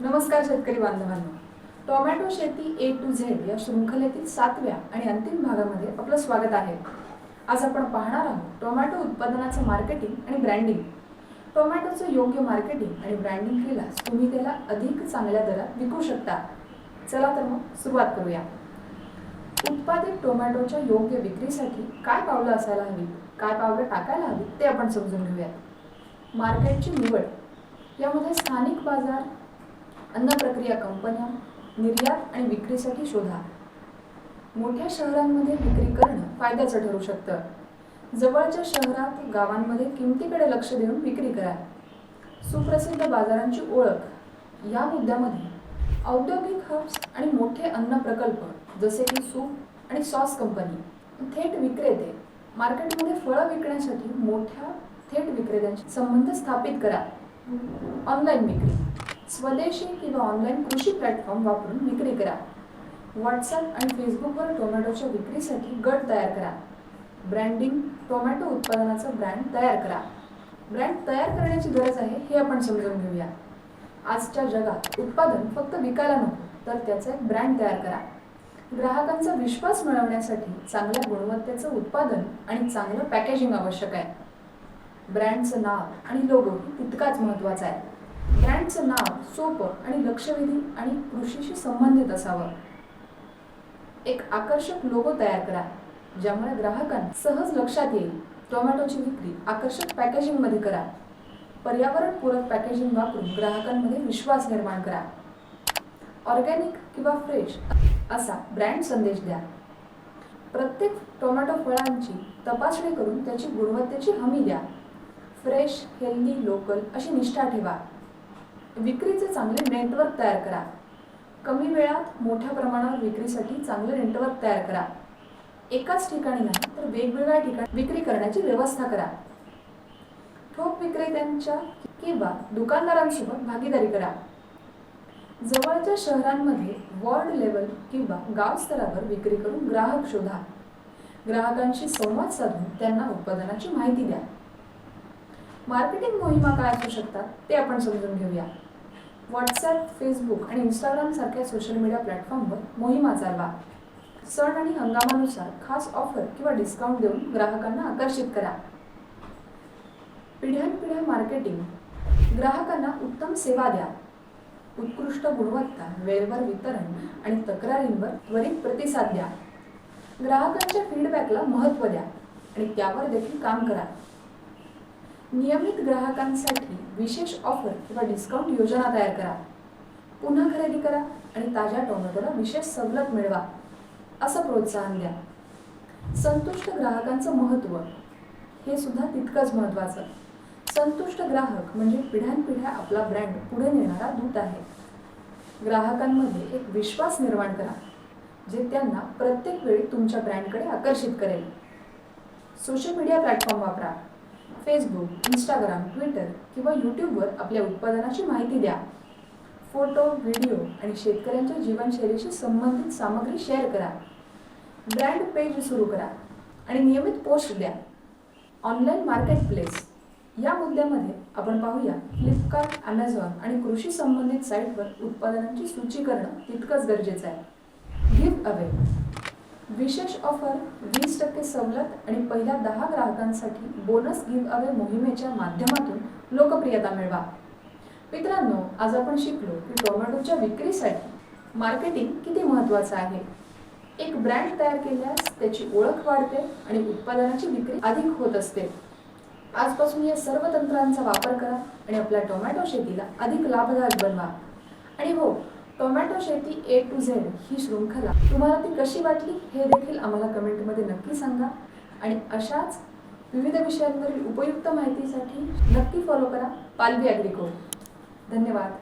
नमस्कार शेतकरी बांधवांनो. टोमॅटो शेती ए टू झेड या शृंखलेतील सातव्या आणि अंतिम भागामध्ये आपलं स्वागत आहे. आज आपण पाहणार आहोत टोमॅटो उत्पादनाचं मार्केटिंग आणि ब्रँडिंग. टोमॅटोचं योग्य मार्केटिंग आणि ब्रँडिंग केल्यास तुम्ही त्याला अधिक चांगल्या दरात विकू शकता. चला तर मग सुरुवात करूया. उत्पादित टोमॅटोच्या योग्य विक्रीसाठी काय पावलं असायला हवी काय पावलं टाकायला हवी ते आपण समजून घेऊयात. मार्केटची निवड. यामध्ये स्थानिक बाजार अन्न प्रक्रिया कंपन्या निर्यात आणि विक्रीसाठी शोधा. मोठ्या शहरांमध्ये विक्री करणं फायद्याचं ठरू शकतं. जवळच्या शहरात गावांमध्ये किमतीकडे लक्ष देऊन विक्री करा. सुप्रसिद्ध बाजारांची ओळख. या मुद्द्यामध्ये औद्योगिक हब्स आणि मोठे अन्न प्रकल्प जसे की सूप आणि सॉस कंपनी थेट विक्रेते मार्केटमध्ये फळं विकण्यासाठी मोठ्या थेट विक्रेत्यांशी संबंध स्थापित करा. ऑनलाईन विक्री. स्वदेशी किंवा ऑनलाईन कृषी प्लॅटफॉर्म वापरून विक्री करा. व्हॉट्सअप आणि फेसबुकवर टोमॅटोच्या विक्रीसाठी गट तयार करा. ब्रँडिंग टोमॅटो उत्पादनाचा ब्रँड तयार करा. ब्रँड तयार करण्याची गरज आहे हे आपण समजून घेऊया. आजच्या जगात उत्पादन फक्त विकायला नको तर त्याचा एक ब्रँड तयार करा. ग्राहकांचा विश्वास मिळवण्यासाठी चांगल्या गुणवत्तेचं उत्पादन आणि चांगलं पॅकेजिंग आवश्यक आहे. ब्रँडचं नाव आणि लोगो तितकाच महत्त्वाचा आहे. ब्रँडचं नाव सोपं आणि लक्षवेधी आणि कृषीशी संबंधित असावं. एक आकर्षक लोगो तयार करा ज्यामुळे ग्राहकांना सहज लक्षात येईल. टोमॅटोची विक्री आकर्षक पॅकेजिंगमध्ये करा. पर्यावरणपूरक पॅकेजिंग वापरून ग्राहकांमध्ये विश्वास निर्माण करा. ऑर्गॅनिक किंवा फ्रेश असा ब्रँड संदेश द्या. प्रत्येक टोमॅटो फळांची तपासणी करून त्याची गुणवत्तेची हमी द्या. फ्रेश हेल्दी लोकल अशी निष्ठा ठेवा. विक्रीचे चांगले नेटवर्क तयार करा. कमी वेळात मोठ्या प्रमाणावर विक्रीसाठी चांगले नेटवर्क तयार करा. एकाच ठिकाणी नाही तर वेगवेगळ्या ठिकाणी विक्री करण्याची व्यवस्था करा. ठोक विक्रेत्यांच्या किंवा दुकानदारांसोबत भागीदारी करा. जवळच्या शहरांमध्ये वॉर्ड लेवल किंवा गाव स्तरावर विक्री करून ग्राहक शोधा. ग्राहकांशी संवाद साधून त्यांना उत्पादनाची माहिती द्या. मार्केटिंग मोहिमा काय असू शकतात ते आपण समजून घेऊया. व्हॉट्सॲप फेसबुक आणि इंस्टाग्रामसारख्या सोशल मीडिया प्लॅटफॉर्मवर मोहिमा चालवा सण आणि हंगामानुसार खास ऑफर किंवा डिस्काउंट देऊन ग्राहकांना आकर्षित करा. पिढ्यानपिढ्या मार्केटिंग. ग्राहकांना उत्तम सेवा द्या. उत्कृष्ट गुणवत्ता वेळेवर वितरण आणि तक्रारींवर त्वरित प्रतिसाद द्या. ग्राहकांच्या फीडबॅकला महत्त्व द्या आणि त्यावर देखील काम करा. नियमित ग्राहकांसाठी विशेष ऑफर किंवा डिस्काउंट योजना तयार करा. पुन्हा खरेदी करा आणि ताज्या टोमॅटोला विशेष सवलत मिळवा. असं प्रोत्साहन द्या. संतुष्ट ग्राहकांचं महत्त्व हे सुद्धा तितकंच महत्त्वाचं. संतुष्ट ग्राहक म्हणजे पिढ्यानपिढ्या आपला ब्रँड पुढे नेणारा दूत आहे. ग्राहकांमध्ये एक विश्वास निर्माण करा जे त्यांना प्रत्येक वेळी तुमच्या ब्रँडकडे आकर्षित करेल. सोशल मीडिया प्लॅटफॉर्म वापरा. फेसबुक इंस्टाग्राम ट्विटर किंवा यूट्यूबवर आपल्या उत्पादनाची माहिती द्या. फोटो व्हिडिओ आणि शेतकऱ्यांच्या जीवनशैलीशी संबंधित सामग्री शेअर करा. ब्रँड पेज सुरू करा आणि नियमित पोस्ट द्या. ऑनलाईन मार्केट प्लेस या मुद्द्यामध्ये आपण पाहूया फ्लिपकार्ट ॲमेझॉन आणि कृषी संबंधित साईटवर उत्पादनांची सूची करणं तितकंच गरजेचं आहे. गिव्ह अवे विशेष ऑफर वीस टक्के सवलत आणि पहिल्या दहा ग्राहकांसाठी बोनस गिव्ह अवे मोहिमेच्या माध्यमातून लोकप्रियता मिळवा. मित्रांनो आज आपण शिकलो की टोमॅटोच्या विक्रीसाठी मार्केटिंग किती महत्त्वाचं आहे. एक ब्रँड तयार केल्यास त्याची ओळख वाढते आणि उत्पादनाची विक्री अधिक होत असते. आजपासून या सर्व तंत्रांचा वापर करा आणि आपल्या टोमॅटो शेतीला अधिक लाभदायक बनवा. आणि हो टोमॅटो शेती ए टू झेड ही शृंखला. तुम्हाला ती कशी वाटली हे देखील आम्हाला कमेंटमध्ये नक्की सांगा. आणि अशाच विविध विषयांवरील उपयुक्त माहितीसाठी नक्की फॉलो करा पालवी ॲग्रिको धन्यवाद.